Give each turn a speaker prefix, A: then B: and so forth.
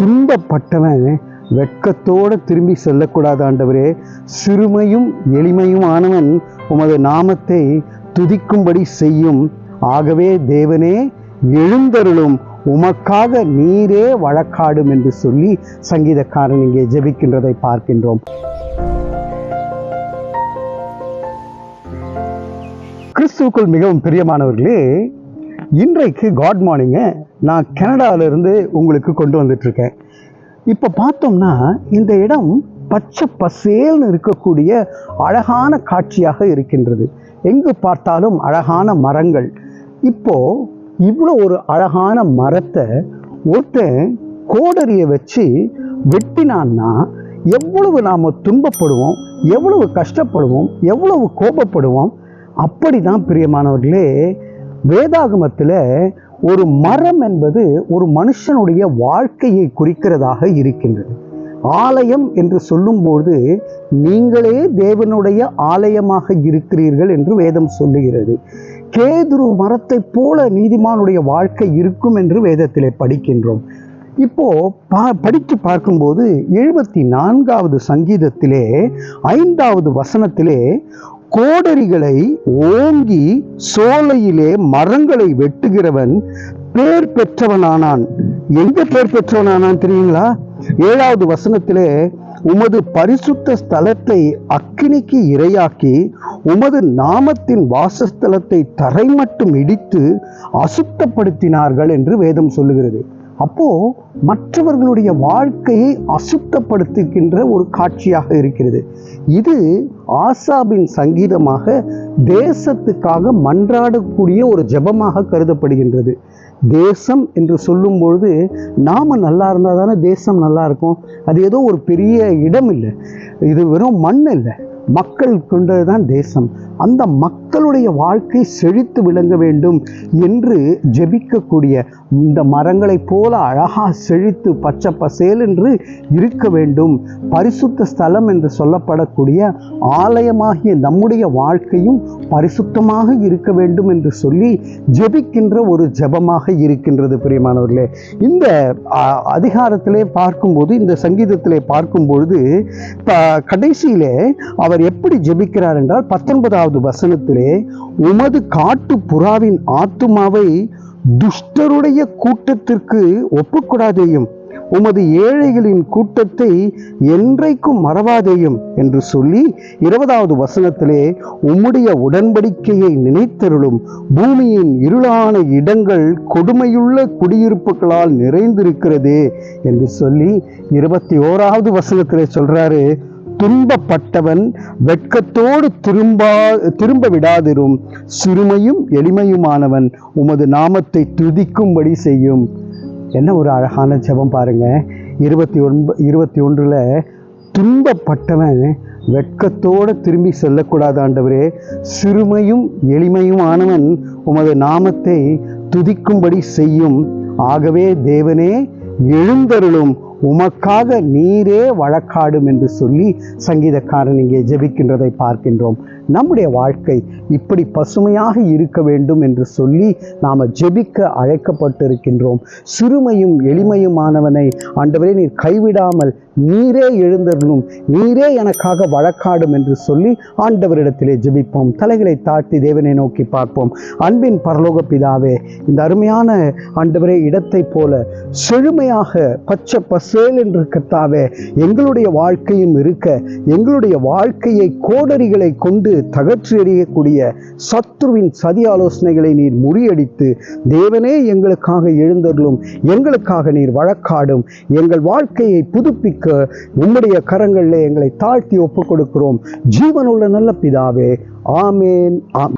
A: துன்பப்பட்டவன் வெட்கத்தோடு திரும்பி செல்லக்கூடாது ஆண்டவரே. சிறுமையும் எளிமையும் ஆனவன் உமது நாமத்தை துதிக்கும்படி செய்யும். ஆகவே தேவனே எழுந்தருளும். உமக்காக நீரே வழக்காடும் என்று சொல்லி சங்கீதக்காரன் இங்கே ஜெபிக்கின்றதை பார்க்கின்றோம். கிறிஸ்துவுக்குள் மிகவும் பிரியமானவர்களே இன்றைக்கு காட் மார்னிங்கை நான் கனடால உங்களுக்கு கொண்டு வந்துட்ருக்கேன் இப்போ பார்த்தோம்னா இந்த இடம் பச்சை பசேல்னு இருக்கக்கூடிய அழகான காட்சியாக இருக்கின்றது. எங்கு பார்த்தாலும் அழகான மரங்கள். இப்போது இவ்வளோ ஒரு அழகான மரத்தை ஒருத்தன் கோடரியை வச்சு வெட்டினான்னா எவ்வளவு நாம் துன்பப்படுவோம் எவ்வளவு கஷ்டப்படுவோம் எவ்வளவு கோபப்படுவோம்? அப்படிதான் பிரியமானவர்களே வேதாகமத்தில் ஒரு மரம் என்பது ஒரு மனுஷனுடைய வாழ்க்கையை குறிக்கிறதாக இருக்கின்றது. ஆலயம் என்று சொல்லும்போது நீங்களே தேவனுடைய ஆலயமாக இருக்கிறீர்கள் என்று வேதம் சொல்லுகிறது. கேதுரு மரத்தைப் போல நீதிமானுடைய வாழ்க்கை இருக்கும் என்று வேதத்திலே படிக்கின்றோம். இப்போ பா படித்து பார்க்கும்போது எழுபத்தி நான்காவது சங்கீதத்திலே ஐந்தாவது வசனத்திலே கோடரிகளை ஓங்கி சோலையிலே மரங்களை வெட்டுகிறவன் பேர் பெற்றவனானான். எங்க பேர் பெற்றவனானான் தெரியுங்களா? ஏழாவது வசனத்திலே உமது பரிசுத்த ஸ்தலத்தை அக்கினிக்கு இரையாக்கி உமது நாமத்தின் வாசஸ்தலத்தை தரை மட்டும் இடித்து அசுத்தப்படுத்தினார்கள் என்று வேதம் சொல்லுகிறது. அப்போ மற்றவர்களுடைய வாழ்க்கையை அசுத்தப்படுத்துகின்ற ஒரு காட்சியாக இருக்கிறது. இது ஆசாபின் சங்கீதமாக தேசத்துக்காக மன்றாடக்கூடிய ஒரு ஜெபமாக கருதப்படுகின்றது. தேசம் என்று சொல்லும் பொழுது நாம் நல்லா இருந்தால் தானே தேசம் நல்லா இருக்கும். அது ஏதோ ஒரு பெரிய இடம் இல்லை இது வெறும் மண் இல்லை மக்கள் கொண்டது தான் தேசம். அந்த மக்களுடைய வாழ்க்கை செழித்து விளங்க வேண்டும் என்று ஜெபிக்கக்கூடிய இந்த மரங்களைப் போல அழகா செழித்து பச்சை பசேல் என்று இருக்க வேண்டும். பரிசுத்த ஸ்தலம் என்று சொல்லப்படக்கூடிய ஆலயமாகிய நம்முடைய வாழ்க்கையும் பரிசுத்தமாக இருக்க வேண்டும் என்று சொல்லி ஜெபிக்கின்ற ஒரு ஜெபமாக இருக்கின்றது பிரியமானவர்களே. இந்த அதிகாரத்திலே பார்க்கும்போது இந்த சங்கீதத்திலே பார்க்கும் பொழுது கடைசியிலே அவர் எப்படி ஜெபிக்கிறார் என்றால் பத்தொன்பதாவது வசனத்திலே உமது காட்டு புறாவின் ஆத்துமாவை துஷ்டருடைய கூட்டத்திற்கு ஒப்புக்கூடாதேயும் உமது ஏழைகளின் கூட்டத்தை என்றைக்கும் மறவாதேயும் என்று சொல்லி இருபதாவது வசனத்திலே உம்முடைய உடன்படிக்கையை நினைத்தருளும் பூமியின் இருளான இடங்கள் கொடுமையுள்ள குடியிருப்புகளால் நிறைந்திருக்கிறது என்று சொல்லி இருபத்தி ஓராவது வசனத்திலே சொல்றாரு துன்பப்பட்டவன் வெட்கத்தோடு திரும்பா திரும்ப விடாதிரும் சிறுமையும் எளிமையுமானவன் உமது நாமத்தை துதிக்கும்படி செய்யும். என்ன ஒரு அழகான ஜெபம் பாருங்க. இருபத்தி ஒன்ப இருபத்தி ஒன்றில் துன்பப்பட்டவன் வெட்கத்தோடு திரும்பி செல்லக்கூடாது ஆண்டவரே. சிறுமையும் எளிமையும் ஆனவன் உமது நாமத்தை துதிக்கும்படி செய்யும். ஆகவே தேவனே எழுந்தருளும். உமக்காக நீரே வழக்காடும் என்று சொல்லி சங்கீதக்காரன் இங்கே ஜெபிக்கின்றதை பார்க்கின்றோம். நம்முடைய வாழ்க்கை இப்படி பசுமையாக இருக்க வேண்டும் என்று சொல்லி நாம் ஜெபிக்க அழைக்கப்பட்டிருக்கின்றோம். சிறுமையும் எளிமையுமானவனை ஆண்டவரே நீர் கைவிடாமல் நீரே எழுந்தருளும் நீரே எனக்காக வழக்காடும் என்று சொல்லி ஆண்டவரிடத்திலே ஜெபிப்போம். தலைகளை தாழ்த்தி தேவனை நோக்கி பார்ப்போம். அன்பின் பரலோக பிதாவே இந்த அருமையான ஆண்டவரே இடத்தைப் போல செழுமையாக பச்சை பசேல் என்று கத்தாவே எங்களுடைய வாழ்க்கையும் இருக்க எங்களுடைய வாழ்க்கையை கோடரிகளை கொண்டு தகற்றி எறியக்கூடிய சத்ருவின் சதி ஆலோசனைகளை நீர் முறியடித்து தேவனே எங்களுக்காக எழுந்தருளும் எங்களுக்காக நீர் வழக்காடும் எங்கள் வாழ்க்கையை புதுப்பிக்க உம்முடைய கரங்களில் எங்களை தாழ்த்தி ஒப்புக் கொடுக்கிறோம் ஜீவனுள்ள நல்ல பிதாவே. ஆமேன் ஆம்